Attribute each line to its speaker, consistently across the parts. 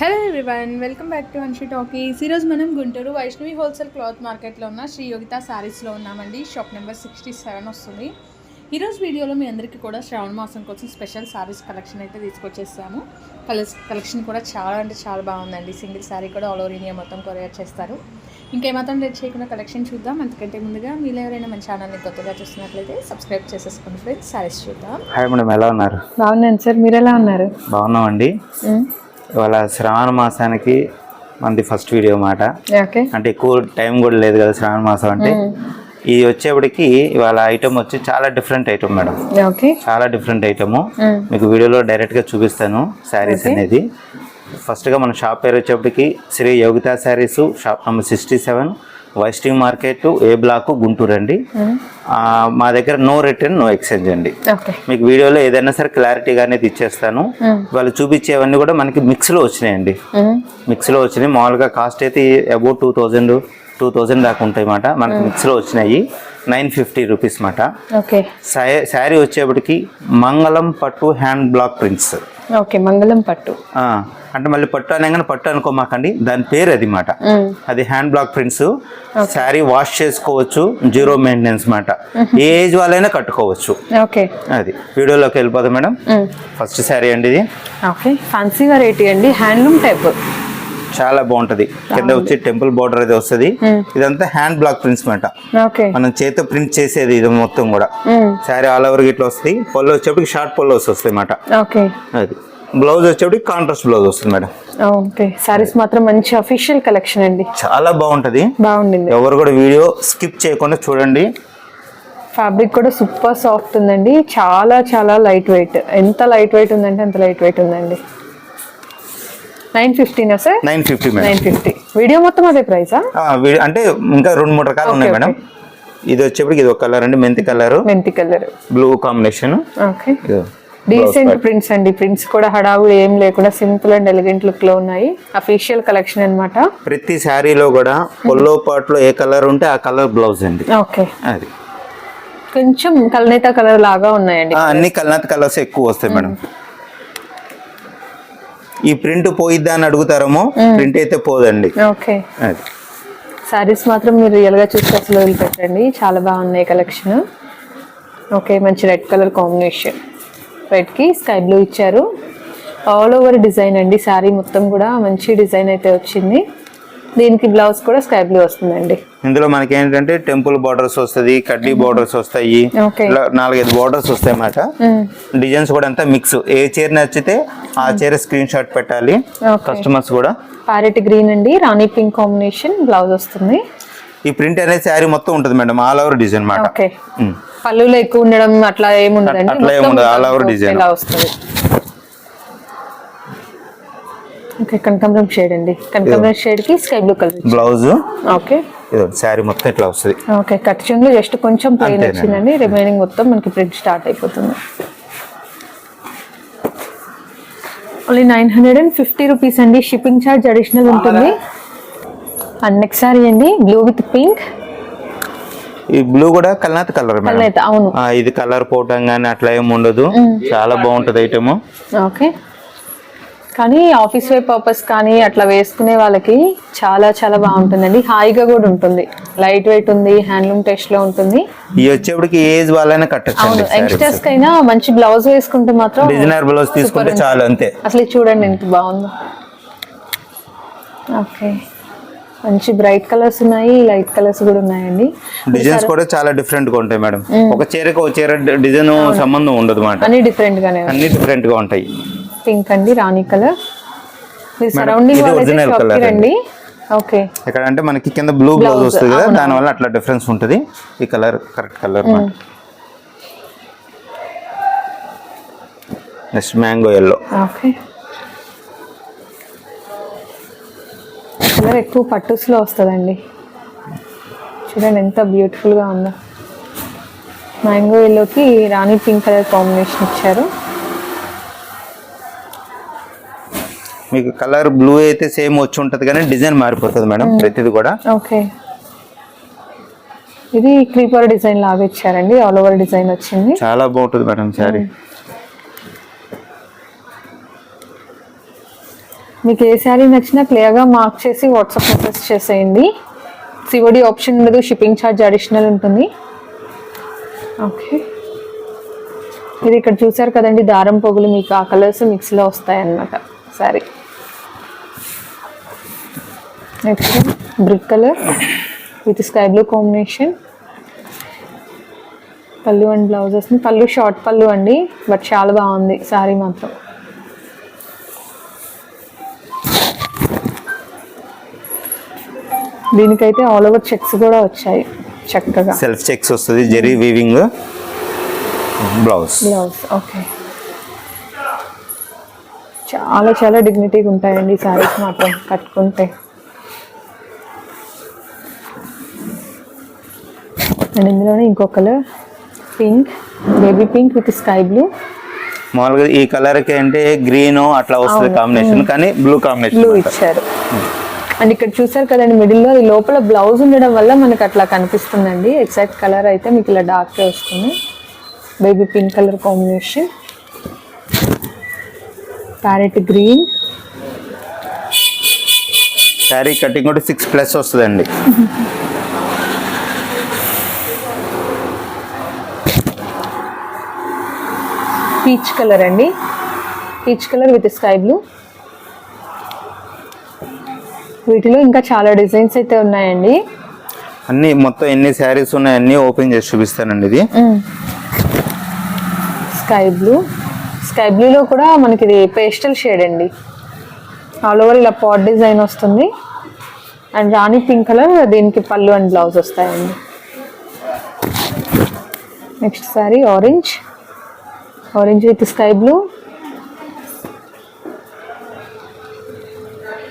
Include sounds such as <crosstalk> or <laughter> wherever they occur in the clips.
Speaker 1: Hello everyone welcome back to Anshi talkies ఈరోజు మనం Guntur Vaishnavi wholesale cloth మార్కెట్లో ఉన్న శ్రీ యోగిత శారీస్లో ఉన్నామండి. షాప్ నెంబర్ సిక్స్టీ సెవెన్ వస్తుంది ఈరోజు వీడియోలో మీ అందరికీ కూడా శ్రావణ మాసం కోసం స్పెషల్ శారీస్ కలెక్షన్ అయితే తీసుకొచ్చేసాము. కలర్స్ కలెక్షన్ కూడా చాలా అంటే చాలా బాగుందండి. సింగిల్ శారీ కూడా ఆల్ ఓవర్ ఇండియా మొత్తం కొరియర్ చేస్తారు. ఇంకేమాత్రం లేట్ చేయకుండా కలెక్షన్ చూద్దాం. అంతకంటే ముందుగా మీరు ఎవరైనా మన ఛానల్ని కొత్తగా చూస్తున్నట్లయితే సబ్స్క్రైబ్ చేసేసుకోండి ఫ్రెండ్స్ శారీస్ చూద్దాం.
Speaker 2: హాయ్ మేడం ఎలా ఉన్నారు?
Speaker 1: బాగున్నాను సార్ మీరు ఎలా ఉన్నారు?
Speaker 2: బాగున్నామండి. ఇవాళ శ్రావణ మాసానికి మనది ఫస్ట్ వీడియో మాట అంటే ఎక్కువ టైం కూడా లేదు కదా శ్రావణ మాసం అంటే. ఇది వచ్చేప్పటికి ఇవాళ ఐటమ్ వచ్చి చాలా డిఫరెంట్ ఐటమ్ మేడం.
Speaker 1: ఓకే
Speaker 2: చాలా డిఫరెంట్ ఐటమ్ మీకు వీడియోలో డైరెక్ట్గా చూపిస్తాను శారీస్ అనేది. ఫస్ట్గా మన షాప్ పేరు వచ్చేప్పటికి Shri Yogita saris shop number sixty seven వైస్టింగ్ market A block Guntur అండి. మా దగ్గర నో రిటర్న్ నో ఎక్స్చేంజ్ అండి. మీకు వీడియోలో ఏదైనా సరే క్లారిటీగా అనేది ఇచ్చేస్తాను వాళ్ళు చూపించేవన్నీ కూడా మనకి మిక్స్లో వచ్చినాయండి. మిక్స్లో వచ్చినాయి. మామూలుగా కాస్ట్ అయితే about two thousand two thousand దాకా ఉంటాయి మాట మనకి మిక్స్లో వచ్చినాయి. నైన్ ఫిఫ్టీ రూపీస్ మాట.
Speaker 1: ఓకే.
Speaker 2: శారీ వచ్చేప్పటికి మంగళం పట్టు హ్యాండ్ బ్లాక్ ప్రింట్స్.
Speaker 1: ఓకే మంగళం పట్టు.
Speaker 2: అంటే మళ్ళీ పట్టు అనగానే పట్టు అనుకోమాకండి. దాని పేరు అది మాట. అది hand block prints. Sari wash చేసుకోవచ్చు జీరో మెయింటెనెన్స్ మాట. ఏ ఏజ్ వాళ్ళైనా కట్టుకోవచ్చు.
Speaker 1: ఓకే.
Speaker 2: అది. వీడియోలోకి వెళ్ళిపోదాం మేడం. ఫస్ట్ శారీ అండి ఇది.
Speaker 1: ఓకే ఫ్యాన్సీ వెరైటీ అండి హ్యాండ్లూమ్ టైప్
Speaker 2: చాలా బాగుంటది. కింద వచ్చి టెంపుల్ బార్డర్ అది వస్తుంది. ఇదంతా హ్యాండ్ బ్లాక్ ప్రింట్స్ మాట.
Speaker 1: ఓకే.
Speaker 2: మనం చేతితో ప్రింట్ చేసేది ఇది మొత్తం కూడా. శారీ ఆల్ ఓవర్ ఇట్లా వస్తుంది. పొల్లో వచ్చేప్పటికి షార్ట్ పొల్లోస్ వస్తాయి మాట.
Speaker 1: ఓకే.
Speaker 2: అది. బ్లౌజ్ వచ్చేప్పటికి కాంట్రాస్ట్ బ్లౌజ్ వస్తుంది మేడం.
Speaker 1: ఓకే. సారీస్ మాత్రం మంచి అఫీషియల్ కలెక్షన్ అండి.
Speaker 2: చాలా బాగుంటది.
Speaker 1: బాగుండింది.
Speaker 2: ఎవరు కూడా వీడియో స్కిప్ చేయకుండా చూడండి.
Speaker 1: ఫ్యాబ్రిక్ కూడా సూపర్ సాఫ్ట్ ఉందండి. చాలా చాలా లైట్ వెయిట్ ఎంత లైట్ వెయిట్ ఉందంటే అంత లైట్ వెయిట్ ఉందండి. Nine ఫిఫ్టీనా sir?
Speaker 2: Nine fifty
Speaker 1: nine fifty. Video మొత్తం అదే ప్రైసా?
Speaker 2: అంటే ఇంకా రెండు మూడు రకాలు ఉన్నాయి మేడం. ఇది వచ్చేప్పటికి ఇది ఒక కలర్ అండి మెంతి కలర్.
Speaker 1: మెంతి colour.
Speaker 2: Blue combination
Speaker 1: okay. Decent prints అండి. ప్రింట్స్ కూడా హడావుడి ఏం లేకుండా సింపుల్ అండ్ ఎలిగెంట్ లుక్లో ఉన్నాయి. అఫీషియల్ కలెక్షన్ అన్నమాట.
Speaker 2: ప్రతి శారీలో కూడా పొల్లో పాట్లో ఏ కలర్ ఉంటే ఆ కలర్ బ్లౌజ్ అండి.
Speaker 1: ఓకే.
Speaker 2: అది.
Speaker 1: కొంచెం కల్నేత కలర్ లాగా ఉన్నాయండి
Speaker 2: అన్ని కలర్ కలర్స్ ఎక్కువ వస్తాయి మేడం. ఈ ప్రింట్ పోయిద్దా అని అడుగుతారేమో ప్రింట్ అయితే పోదండి.
Speaker 1: ఓకే.
Speaker 2: అది.
Speaker 1: సారీస్ మాత్రం మీరు రియల్గా చూస్తే అసలు వదిలిపెట్టండి చాలా బాగున్నాయి కలెక్షన్ ఓకే మంచి రెడ్ కలర్ కాంబినేషన్ రెడ్కి స్కై బ్లూ ఇచ్చారు. ఆల్ ఓవర్ డిజైన్ అండి. శారీ మొత్తం కూడా మంచి డిజైన్ అయితే వచ్చింది. దీనికి బ్లౌజ్ కూడా స్కై బ్లూ వస్తుందండి.
Speaker 2: ఇందులో మనకి ఏంటంటే టెంపుల్ బార్డర్స్ వస్తుంది కడ్డీ బార్డర్స్ వస్తాయి నాలుగైదు బార్డర్స్ వస్తాయి అన్నమాట డిజైన్స్ కూడా అంతా మిక్స్. ఏ చీర నచ్చితే ఆ చీర స్క్రీన్ షాట్ పెట్టాలి. కస్టమర్స్ కూడా.
Speaker 1: ప్యారెట్ గ్రీన్ అండి రాణి పింక్ కాంబినేషన్ బ్లౌజ్ వస్తుంది.
Speaker 2: ఈ ప్రింట్ అనేది శారీ మొత్తం ఉంటుంది మేడం ఆల్ ఓవర్ డిజైన్ మాట
Speaker 1: ఓకే. పళ్ళులో ఎక్కువ ఉండడం అట్లా ఏముండదండి.
Speaker 2: అట్లా ఏముండదు, over design.
Speaker 1: ఇలా వస్తుంది? ఓకే కనకాంబరం షేడ్ అండి. కనకాంబరం షేడ్కి sky blue colour
Speaker 2: blouse
Speaker 1: okay
Speaker 2: ఇది శారీ మొత్తం ఇట్లా వస్తుంది.
Speaker 1: ఓకే కట్ చెంగులో జస్ట్ కొంచెం ప్లెయిన్. వచ్చిందండి. రిమైనింగ్ మొత్తం మనకి ప్రింట్ స్టార్ట్ అయిపోతుంది. Only nine hundred and fifty rupees అండి. షిప్పింగ్ ఛార్జ్ అడిషనల్ ఉంటుంది. అండ్ నెక్స్ట్ సారీ అండి బ్లూ విత్ పింక్
Speaker 2: ఈ బ్లూ కూడా కల్నాథ్ కలర్
Speaker 1: అవును.
Speaker 2: ఇది కలర్ పోవటం కానీ అట్లా ఏమి ఉండదు. చాలా బాగుంటది ఐటమ్
Speaker 1: ఓకే కానీ ఆఫీస్ వే పర్పస్ కానీ అట్లా వేసుకునే వాళ్ళకి చాలా చాలా బాగుంటుందండి. హాయిగా కూడా ఉంటుంది. లైట్ వెయిట్ ఉంది హ్యాండ్లూమ్ టెస్ట్లో ఉంటుంది.
Speaker 2: ఈ వచ్చేప్పటికి ఏజ్ వాళ్ళైనా
Speaker 1: అవును యంగ్స్టర్స్ కైనా మంచి బ్లౌజ్ వేసుకుంటే మాత్రం
Speaker 2: డిజైనర్ బ్లౌజ్ తీసుకుంటే చాలు అంతే.
Speaker 1: అసలు చూడండి ఎంత బాగుందో. ఓకే. మంచి బ్రైట్ కలర్స్ ఉన్నాయి లైట్ కలర్స్ కూడా ఉన్నాయండి.
Speaker 2: డిజైన్స్ కూడా చాలా డిఫరెంట్గా ఉంటాయి మేడం. ఒక చీరకు ఒక చీర డిజైన్ సంబంధం ఉండదు మాట.
Speaker 1: అన్ని డిఫరెంట్ గానే
Speaker 2: అన్ని డిఫరెంట్గా ఉంటాయి.
Speaker 1: పింక్ అండి రాణి కలర్. సరౌండింగ్
Speaker 2: ఇది
Speaker 1: వాళ్ళైతే
Speaker 2: original
Speaker 1: షాప్
Speaker 2: colour
Speaker 1: కి రండి. ఓకే.
Speaker 2: ఇక్కడ అంటే మనకి కింద బ్లూ బ్లౌజ్ వస్తుంది కదా
Speaker 1: అవును,
Speaker 2: దానివల్ల అట్లా డిఫరెన్స్ ఉంటుంది. ఈ colour correct colour next mango yellow
Speaker 1: okay. Colour ఎక్కువ పట్టుస్లో వస్తుందండి. చూడండి ఎంత బ్యూటిఫుల్గా ఉందో. మ్యాంగో ఎల్లోకి రాణి పింక్ కలర్ కాంబినేషన్ ఇచ్చారు.
Speaker 2: మీకు కలర్ బ్లూ అయితే సేమ్ వచ్చి ఉంటుంది కానీ డిజైన్ మారిపోతుంది మేడం ప్రతిది కూడా.
Speaker 1: ఓకే. ఇది క్రీపర్ డిజైన్ లాగా ఇచ్చారండి ఆల్ ఓవర్ డిజైన్ వచ్చింది.
Speaker 2: చాలా బాగుంటుంది మేడం శారీ.
Speaker 1: మీకు ఏ శారీ నచ్చినా క్లియర్గా మార్క్ చేసి వాట్సాప్ మెసేజ్ చేసేయండి. సివడి ఆప్షన్ ఉండదు షిప్పింగ్ ఛార్జ్ అడిషనల్ ఉంటుంది. ఓకే ఇది ఇక్కడ చూసారు కదండి దారం పొగులు మీకు ఆ కలర్స్ మిక్స్లో వస్తాయి అన్నమాట sari next brick colour with sky blue combination పళ్ళు అండ్ బ్లౌజ్ వస్తుంది పళ్ళు షార్ట్ పళ్ళు అండి బట్ చాలా బాగుంది సారీ మాత్రం. దీనికైతే ఆల్ ఓవర్ చెక్స్ కూడా వచ్చాయి చక్కగా.
Speaker 2: సెల్ఫ్ చెక్స్ వస్తుంది zari weaving blouse
Speaker 1: blouse okay చాలా చాలా డిగ్నిటీగా ఉంటాయండి ఈ శారీస్ మాత్రం కట్టుకుంటే. అండ్ ఇందులోనే ఇంకో colour pink baby pink with sky blue
Speaker 2: మామూలుగా ఈ కలర్కి అంటే గ్రీన్ అట్లా వస్తుంది. కాంబినేషన్ కానీ బ్లూ
Speaker 1: బ్లూ
Speaker 2: కాంబినేషన్
Speaker 1: ఇచ్చారు. అండ్ ఇక్కడ చూసారు కదండి మిడిల్లో ఈ లోపల బ్లౌజ్ ఉండడం వల్ల మనకు అట్లా కనిపిస్తుందండి. ఎగ్జాక్ట్ కలర్ అయితే మీకు ఇలా డార్క్ వస్తుంది. Baby pink colour combination parrot green
Speaker 2: sari cutting కూడా సిక్స్ ప్లస్ వస్తుందండి. <laughs>
Speaker 1: పీచ్ కలర్ అండి. Peach colour with sky blue. వీటిలో ఇంకా చాలా డిజైన్స్ అయితే ఉన్నాయండి.
Speaker 2: అన్ని మొత్తం ఎన్ని శారీస్ ఉన్నాయి అన్ని ఓపెన్ చేసి చూపిస్తానండి ఇది.
Speaker 1: Sky blue. స్కై బ్లూలో కూడా మనకి ఇది పేస్టల్ షేడ్ అండి. ఆల్ ఓవర్ ఇలా పాట్ డిజైన్ వస్తుంది. అండ్ రాణి పింక్ కలర్ దీనికి పళ్ళు అండ్ బ్లౌజ్ వస్తాయండి. Next sari orange. Orange with sky blue.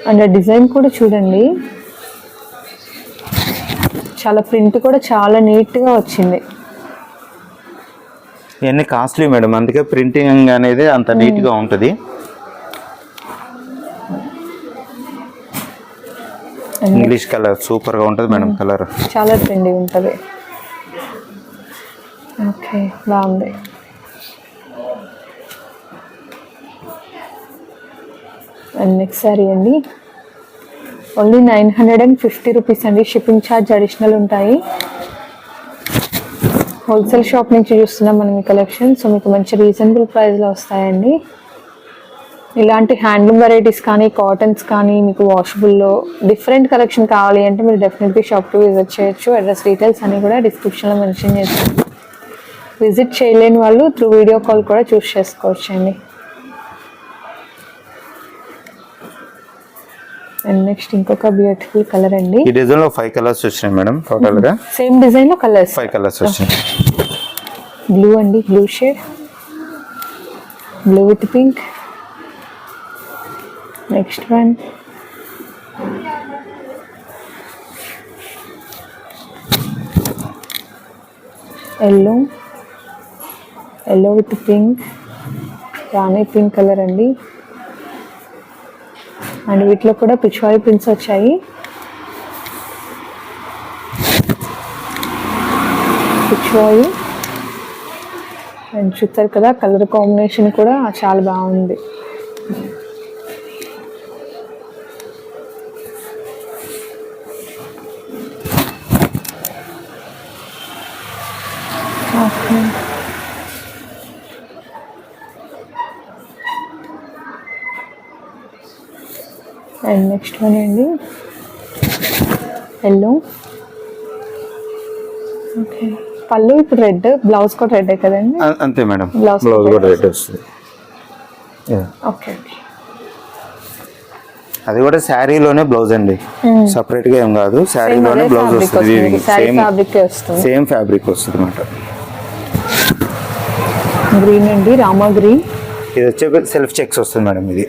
Speaker 1: And design కూడా చూడండి. చాలా ప్రింట్ కూడా చాలా నీట్గా వచ్చింది.
Speaker 2: ఇవన్నీ కాస్ట్లీ మేడం. అందుకే ప్రింటింగ్ అనేది అంత నీట్గా ఉంటుంది. ఇంగ్లీష్ కలర్ సూపర్గా ఉంటుంది మేడం కలర్
Speaker 1: చాలా ట్రెండీ ఉంటుంది. ఓకే బాగుంది. అండ్ నెక్స్ట్ సారీ అండి. Only nine hundred and fifty rupees అండి. షిప్పింగ్ ఛార్జ్ అడిషనల్ ఉంటాయి. హోల్సేల్ షాప్ నుంచి చూస్తున్నాం మనం ఈ కలెక్షన్ సో మీకు మంచి రీజనబుల్ ప్రైస్లో వస్తాయండి. ఇలాంటి హ్యాండ్లూమ్ వెరైటీస్ కానీ కాటన్స్ కానీ మీకు వాషబుల్లో డిఫరెంట్ కలెక్షన్ కావాలి అంటే మీరు డెఫినెట్గా షాప్కి విజిట్ చేయొచ్చు. అడ్రస్ డీటెయిల్స్ అన్ని కూడా డిస్క్రిప్షన్లో మెన్షన్ చేస్తాను. విజిట్ చేయలేని వాళ్ళు త్రూ వీడియో కాల్ కూడా చూస్ చేసుకోవచ్చు అండి నెక్స్ట్ ఇంకొక బ్యూటిఫుల్ కలర్ అండి.
Speaker 2: ఈ డిజైన్లో ఫైవ్ కలర్స్ వచ్చినాయి మేడం టోటల్గా?
Speaker 1: సేమ్ డిజైన్లో కలర్స్
Speaker 2: ఫైవ్ కలర్స్ వచ్చినాయి.
Speaker 1: బ్లూ అండి blue shade blue with pink next one yellow yellow with pink Rani pink colour అండి. అండ్ వీటిలో కూడా పిచ్చివాడి ప్రింట్స్ వచ్చాయి. పిచ్వాయి అండ్ చూస్తారు కదా కలర్ కాంబినేషన్ కూడా చాలా బాగుంది. అండ్ నెక్స్ట్ వన్ అండి. ఎల్లో ఓకే పళ్ళు ఇప్పుడు రెడ్ బ్లౌజ్ కూడా రెడ్ కదండి?
Speaker 2: అంతే మేడం.
Speaker 1: Blouse
Speaker 2: బ్లౌజ్
Speaker 1: కూడా
Speaker 2: రెడ్ వస్తుంది.
Speaker 1: ఓకే
Speaker 2: అది కూడా శారీలోనే బ్లౌజ్ అండి. సపరేట్గా ఏం కాదు. శారీలోనే బ్లౌజ్ వస్తుంది. సేమ్
Speaker 1: ఫ్యాబ్రిక్ వస్తుంది.
Speaker 2: సేమ్ ఫ్యాబ్రిక్ వస్తుంది అనమాట
Speaker 1: గ్రీన్ అండి. రామా గ్రీన్
Speaker 2: ఇది వచ్చే సెల్ఫ్ చెక్స్ వస్తుంది మేడం ఇది.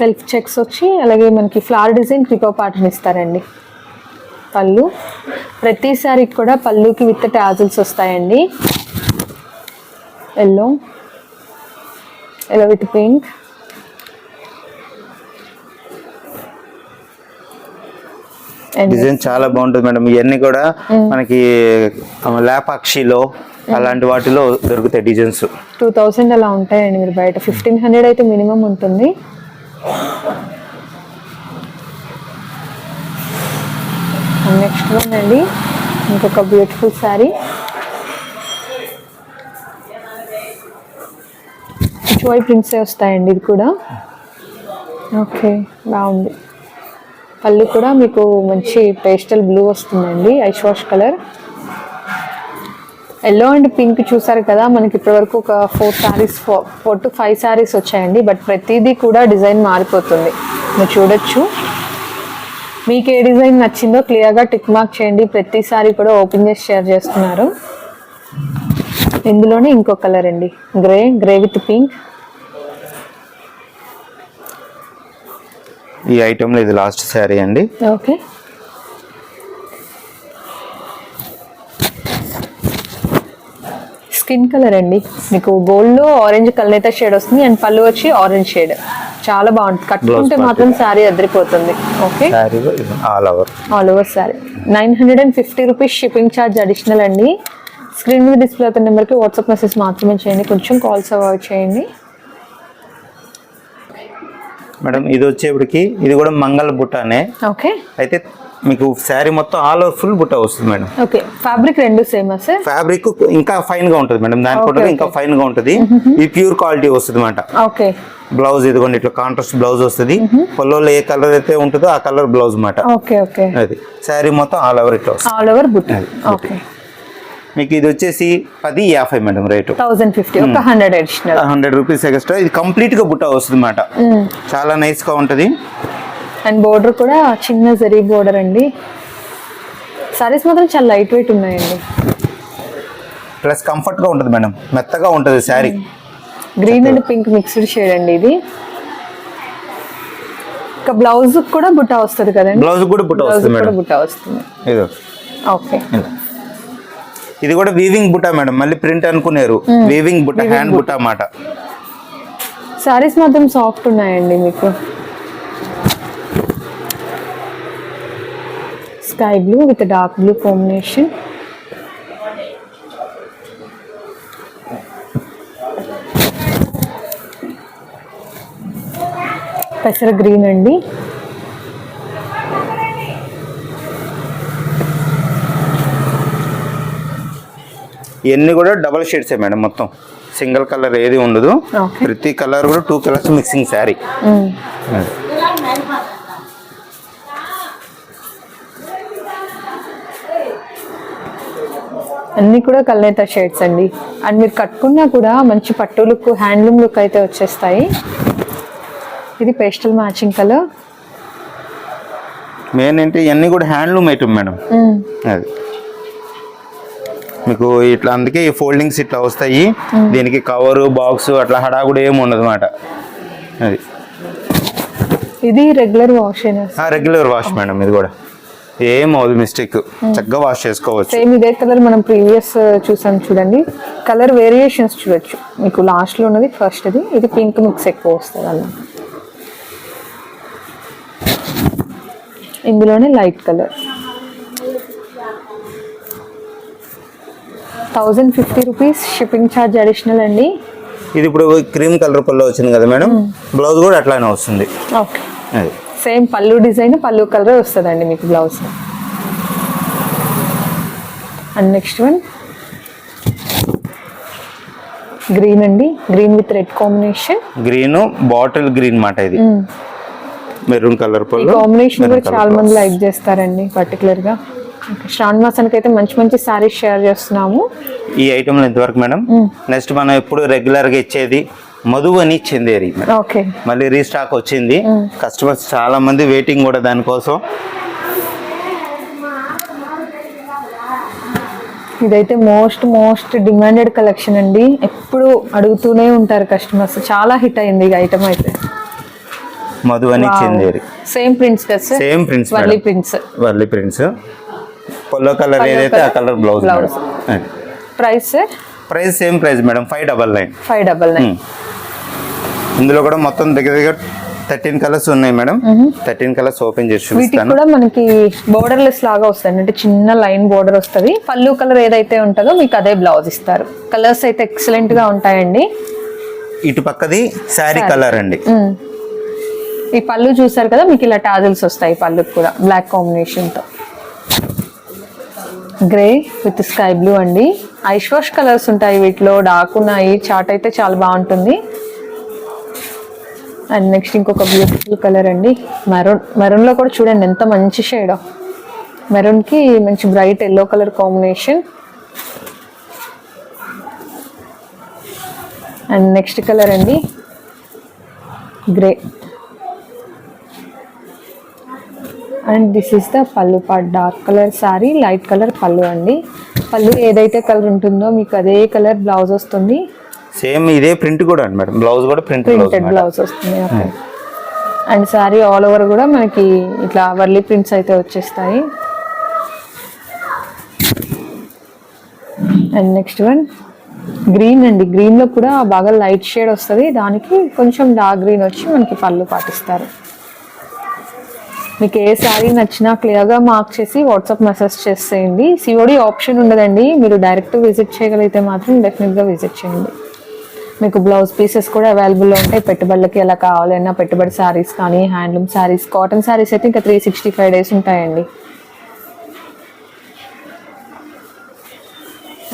Speaker 1: సెల్ఫ్ చెక్స్ వచ్చి అలాగే మనకి ఫ్లవర్ డిజైన్ క్రికో ప్యాటర్న్ ఇస్తారండి. పళ్ళు. ప్రతి సారీకి కూడా పళ్ళుకి విత్ టాజిల్స్ వస్తాయండి. Yellow yellow with pink
Speaker 2: design చాలా బాగుంటుంది మేడం. ఇవన్నీ కూడా మనకి లేపాక్షిలో అలాంటి వాటిలో దొరుకుతాయి డిజైన్స్
Speaker 1: టూ థౌసండ్ అలా ఉంటాయండి మీరు బయట. ఫిఫ్టీన్ హండ్రెడ్ అయితే మినిమం ఉంటుంది. నెక్స్ట్ వన్ అండి. ఇంకొక బ్యూటిఫుల్ శారీ చూయి ప్రింట్సే వస్తాయండి ఇది కూడా? ఓకే బాగుంది. పళ్ళు కూడా మీకు మంచి పేస్టల్ బ్లూ వస్తుందండి Aish wash colour yellow and pink చూసారు కదా మనకి ఇప్పటివరకు ఒక four saris four to five saris వచ్చాయండి. బట్ ప్రతిదీ కూడా డిజైన్ మారిపోతుంది. మీరు చూడొచ్చు. మీకు ఏ డిజైన్ నచ్చిందో క్లియర్గా టిక్ మార్క్ చేయండి. ప్రతి సారీ కూడా ఓపెన్ చేసి షేర్ చేస్తున్నారు. ఇందులోనే ఇంకో కలర్ అండి. గ్రే గ్రే విత్ పింక్
Speaker 2: ఈ ఐటెంలో ఇది లాస్ట్ శారీ అండి.
Speaker 1: ఓకే స్కిన్ కలర్ అండి. మీకు గోల్డ్లో ఆరెంజ్ కలర్ అయితే షేడ్ వస్తుంది అండ్ పళ్ళు వచ్చి ఆరెంజ్ షేడ్ చాలా బాగుంటుంది. కట్టుకుంటే. మాత్రం శారీ అదిరిపోతుంది okay
Speaker 2: all over
Speaker 1: all over sari nine hundred and fifty rupees shipping charge additional అండి. స్క్రీన్ మీద డిస్ప్లే అవుతున్న నెంబర్కి వాట్సాప్ మెసేజ్ మాత్రమే చేయండి. కొంచెం కాల్స్ అవాయిడ్ చేయండి.
Speaker 2: మేడం ఇది వచ్చేప్పటికి ఇది కూడా మంగళ బుట్టనే.
Speaker 1: ఓకే
Speaker 2: అయితే మీకు శారీ మొత్తం ఆల్ ఓవర్ ఫుల్ బుట్ట వస్తుంది మేడం.
Speaker 1: ఓకే ఫ్యాబ్రిక్ రెండు సేమా సార్?
Speaker 2: ఫ్యాబ్రిక్ ఇంకా ఫైన్గా ఉంటుంది మేడం. దాని
Speaker 1: Okay,
Speaker 2: కూడా ఇంకా. ఫైన్గా ఉంటుంది. ఈ ప్యూర్ క్వాలిటీ వస్తుంది అనమాట
Speaker 1: ఓకే.
Speaker 2: బ్లౌజ్ ఇదిగోండి ఇట్లా కాంట్రాస్ట్ బ్లౌజ్ వస్తుంది. పళ్ళోలో ఏ కలర్ అయితే ఉంటుందో ఆ కలర్ బ్లౌజ్ అన్నమాట
Speaker 1: ఓకే ఓకే.
Speaker 2: అది. శారీ మొత్తం ఆల్ ఓవర్ ఇట్లా వస్తుంది.
Speaker 1: ఆల్ ఓవర్ బుట్
Speaker 2: అది,
Speaker 1: ఓకే.
Speaker 2: మీకు ఇది వచ్చేసి పది యాభై మేడం రేటు.
Speaker 1: థౌజండ్ ఫిఫ్టీ ఒక hundred additional
Speaker 2: hundred rupees extra ఇది కంప్లీట్గా బుట్ట వస్తుంది అనమాట చాలా నైస్గా ఉంటది.
Speaker 1: అండ్ బోర్డర్ కూడా చిన్న జరీ బోర్డర్ అండి. సారీస్ మాత్రం చాలా లైట్ వెయిట్ ఉన్నాయండి.
Speaker 2: ప్లస్ కంఫర్ట్గా ఉంటుంది మేడం. మెత్తగా ఉంటుంది sari
Speaker 1: green and pink mixed shade అండి ఇది. ఇంకా బ్లౌజ్ కూడా బుట్ట వస్తుంది కదండి.
Speaker 2: బ్లౌజ్ కూడా బుట్ట వస్తుంది మేడం.
Speaker 1: బుట్ట వస్తుంది.
Speaker 2: ఇది.
Speaker 1: ఓకే.
Speaker 2: ఇది. కూడా వీవింగ్ బుట్ట మేడం. మళ్ళీ ప్రింట్ అనుకున్నారు వీవింగ్ బుట్ట హ్యాండ్ బుట్ట. అన్నమాట.
Speaker 1: సారీస్ మాత్రం సాఫ్ట్ ఉన్నాయండి మీకు. Sky blue with dark blue combination. పెసర గ్రీన్ అండి.
Speaker 2: ఇవన్నీ కూడా డబల్ షేడ్సే మేడం మొత్తం. సింగిల్ కలర్ ఏది ఉండదు. ప్రతి కలర్ కూడా టూ కలర్స్ మిక్సింగ్ శారీ.
Speaker 1: అన్ని కూడా కల్నేత షేడ్స్ అండి. అండ్ మీరు కట్టుకున్నా కూడా మంచి పట్టు లుక్ హ్యాండ్లూమ్ లుక్ అయితే వచ్చేస్తాయి. ఇది పేస్టల్ మ్యాచింగ్ కలర్
Speaker 2: మెయిన్ ఏంటి ఇవన్నీ కూడా హ్యాండ్లూమ్ ఐటమ్ మేడం. అది. మీకు ఇట్లా అందుకే ఈ ఫోల్డింగ్స్ ఇట్లా వస్తాయి. దీనికి కవరు బాక్స్ అట్లా హడాగుడు ఏమి ఉండదు అనమాట అది.
Speaker 1: ఇది regular wash
Speaker 2: regular wash madam ఇది కూడా. ఏం అవుతుంది మిస్టేక్ చక్కగా వాష్ చేసుకోవచ్చు.
Speaker 1: సేమ్ ఇదే కలర్ మనం ప్రీవియస్ చూసాం చూడండి. కలర్ వేరియేషన్స్ చూడొచ్చు. మీకు లాస్ట్లో ఉన్నది ఫస్ట్ ఇది ఇది పింక్ మిక్స్ ఎక్కువ వస్తుంది అలా. ఇందులోనే light colour thousand fifty rupees shipping charge additional అండి.
Speaker 2: ఇది ఇప్పుడు క్రీమ్ కలర్ పళ్ళు వచ్చింది కదా మేడం? బ్లౌజ్ కూడా అట్లానే వస్తుంది.
Speaker 1: ఓకే
Speaker 2: అది.
Speaker 1: సేమ్ పళ్ళు డిజైన్ పళ్ళు కలర్ వస్తుందండి మీకు blouse and next one green అండి. Green with red combination
Speaker 2: green bottle green మాట ఇది. మెరూన్ కలర్
Speaker 1: ఈ
Speaker 2: పళ్ళు.
Speaker 1: కాంబినేషన్ కూడా చాలా మంది. లైక్ చేస్తారండి పర్టికులర్గా శ్రావణ మాసానికి అయితే మంచి మంచి సారీస్ షేర్ చేస్తున్నాము.
Speaker 2: ఈ ఐటమ్ ఎంతవరకు మేడం నెక్స్ట్ మనం ఎప్పుడు రెగ్యులర్గా ఇచ్చేది? మధు అని చందేరి మళ్ళీ రీస్టాక్ వచ్చింది. కస్టమర్స్ చాలా మంది వెయిటింగ్ కూడా దానికోసం
Speaker 1: ఇదైతే మోస్ట్ మోస్ట్ డిమాండెడ్ కలెక్షన్ అండి. ఎప్పుడు అడుగుతూనే ఉంటారు కస్టమర్స్ చాలా హిట్ అయింది ఈ ఐటమ్ అయితే.
Speaker 2: మధు అని చందేరి.
Speaker 1: సేమ్ ప్రింట్స్ కదా
Speaker 2: same prints
Speaker 1: Warli prints
Speaker 2: Warli prints పొల్లో colour ఏదైతే ఆ colour blouse
Speaker 1: blouse. Price
Speaker 2: price same price madam five double nine
Speaker 1: five double nine
Speaker 2: ఇందులో కూడా మొత్తం దగ్గర దగ్గర థర్టీన్ కలర్స్ ఉన్నాయి మేడం. థర్టీన్ కలర్స్ ఓపెన్ చేసి చూపిస్తాను.
Speaker 1: కూడా మనకి బోర్డర్ లెస్ లాగా వస్తుంది అంటే చిన్న లైన్ బోర్డర్ వస్తుంది. పళ్ళు కలర్ ఏదైతే ఉంటుందో మీకు అదే బ్లౌజ్ ఇస్తారు. కలర్స్ అయితే ఎక్సలెంట్గా ఉంటాయండి.
Speaker 2: ఇటు పక్కది శారీ కలర్ అండి.
Speaker 1: ఈ పళ్ళు చూసారు కదా మీకు ఇలా టాజిల్స్ వస్తాయి పళ్ళుకి కూడా బ్లాక్ కాంబినేషన్తో. గ్రే విత్ స్కై బ్లూ అండి. ఐష్ వాష్ కలర్స్ ఉంటాయి వీటిలో డార్క్ ఉన్నాయి చాట్ అయితే చాలా బాగుంటుంది. అండ్ నెక్స్ట్ ఇంకొక బ్యూటిఫుల్ కలర్ అండి. మెరూన్ మెరూన్లో కూడా చూడండి ఎంత మంచి షేడ్ మెరూన్కి మంచి bright yellow colour combination and next colour అండి grey and this is the పళ్ళు part dark colour sari light colour పళ్ళు అండి. పళ్ళు ఏదైతే కలర్ ఉంటుందో మీకు అదే కలర్ బ్లౌజ్ వస్తుంది.
Speaker 2: సేమ్ ఇదే ప్రింట్ కూడా అండి మేడం. బ్లౌజ్ కూడా ప్రింట్
Speaker 1: ప్రింటెడ్ బ్లౌజ్ వస్తుంది okay and sari all over కూడా మనకి ఇట్లా వర్లీ ప్రింట్స్ అయితే వచ్చేస్తాయి. అండ్ నెక్స్ట్ వన్ గ్రీన్ అండి. గ్రీన్లో కూడా బాగా లైట్ షేడ్ వస్తుంది. దానికి కొంచెం డార్క్ గ్రీన్ వచ్చి మనకి పళ్ళు పాటిస్తారు. మీకు ఏ శారీ నచ్చినా క్లియర్గా మార్క్ చేసి వాట్సాప్ మెసేజ్ చేసేయండి. సిఓడి ఆప్షన్ ఉండదండి. మీరు డైరెక్ట్ విజిట్ చేయగలిగితే మాత్రం డెఫినెట్గా విజిట్ చేయండి. మీకు బ్లౌజ్ పీసెస్ కూడా అవైలబుల్లో ఉంటాయి. పెట్టుబడులకి ఎలా కావాలన్నా పెట్టుబడి శారీస్ కానీ హ్యాండ్లూమ్ శారీస్ కాటన్ శారీస్ అయితే ఇంకా త్రీ సిక్స్టీ ఫైవ్ డేస్ ఉంటాయండి.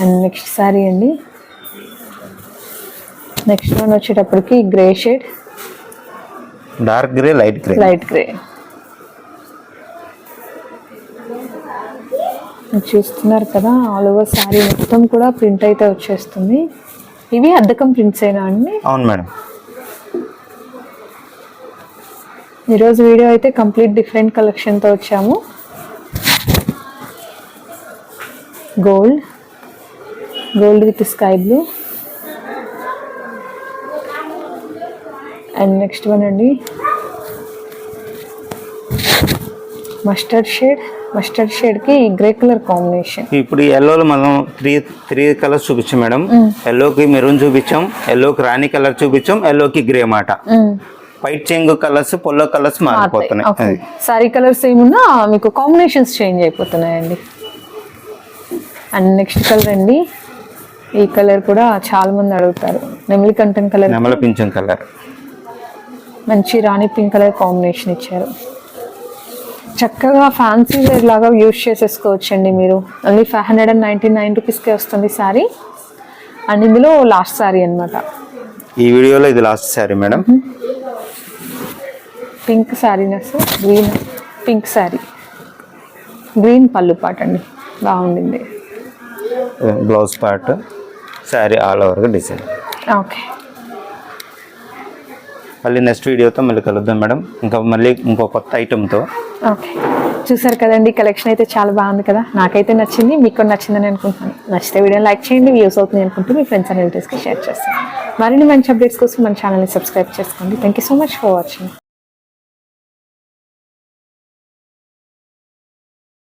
Speaker 1: అండ్ నెక్స్ట్ శారీ అండి. నెక్స్ట్ వన్ వచ్చేటప్పటికి grey shade
Speaker 2: dark grey light grey
Speaker 1: light grey చూస్తున్నారు కదా ఆల్ ఓవర్ శారీ మొత్తం కూడా ప్రింట్ అయితే వచ్చేస్తుంది. ఇవి అద్దకం ప్రింట్స్ అయినా అండి?
Speaker 2: అవును మేడం.
Speaker 1: ఈరోజు వీడియో అయితే కంప్లీట్ డిఫరెంట్ కలెక్షన్తో వచ్చాము. Gold gold with sky blue and next one అండి. మస్టర్డ్ షేడ్ మస్టర్డ్ షేడ్కి గ్రే కలర్ కాంబినేషన్
Speaker 2: ఇప్పుడు ఎల్లోలో మనం త్రీ త్రీ కలర్స్ చూపించాం మేడం. ఎల్లోకి మెరూన్ చూపించాం ఎల్లోకి రాణి కలర్ చూపించాం ఎల్లోకి గ్రే మాట. వైట్ చెంగు కలర్స్ పొల్లో కలర్స్ మారిపోతున్నాయి.
Speaker 1: సారీ కలర్స్ ఏమున్నా మీకు కాంబినేషన్స్ చేంజ్ అయిపోతున్నాయండి. అండ్ నెక్స్ట్ కలర్ అండి ఈ కలర్ కూడా చాలా మంది అడుగుతారు. నెమిలి కంటెన్ కలర్
Speaker 2: నెమల పింఛం కలర్
Speaker 1: మంచి రాణి పింక్ కలర్ కాంబినేషన్ ఇచ్చారు. చక్కగా ఫ్యాన్సీ వేర్ లాగా యూజ్ చేసేసుకోవచ్చు అండి మీరు. Only five hundred and ninety nine రూపీస్కే వస్తుంది శారీ అండ్ ఇందులో లాస్ట్ శారీ అన్నమాట.
Speaker 2: ఈ వీడియోలో ఇది లాస్ట్ శారీ మేడం
Speaker 1: పింక్ శారీనెస్ గ్రీన్ పింక్ శారీ గ్రీన్ పళ్ళు పాట అండి. బాగుండింది.
Speaker 2: బ్లౌజ్ పార్ట్ శారీ ఆల్ ఓవర్గా డిజైన్
Speaker 1: ఓకే
Speaker 2: మళ్ళీ నెక్స్ట్ వీడియోతో మళ్ళీ కలుద్దాం మేడం ఇంకా మళ్ళీ ఇంకో కొత్త ఐటెంతో
Speaker 1: ఓకే చూసారు కదండి కలెక్షన్ అయితే చాలా బాగుంది కదా? నాకైతే నచ్చింది మీకు నచ్చిందని అనుకుంటున్నాను. నచ్చితే వీడియో లైక్ చేయండి వ్యూస్ అవుతుంది అనుకుంటూ మీ ఫ్రెండ్స్ అండ్ రిలేటివ్స్కి షేర్ చేస్తాను. మరిన్ని మంచి అప్డేట్స్ కోసం మన ఛానల్ని సబ్స్క్రైబ్ చేసుకోండి. Thank you so much for watching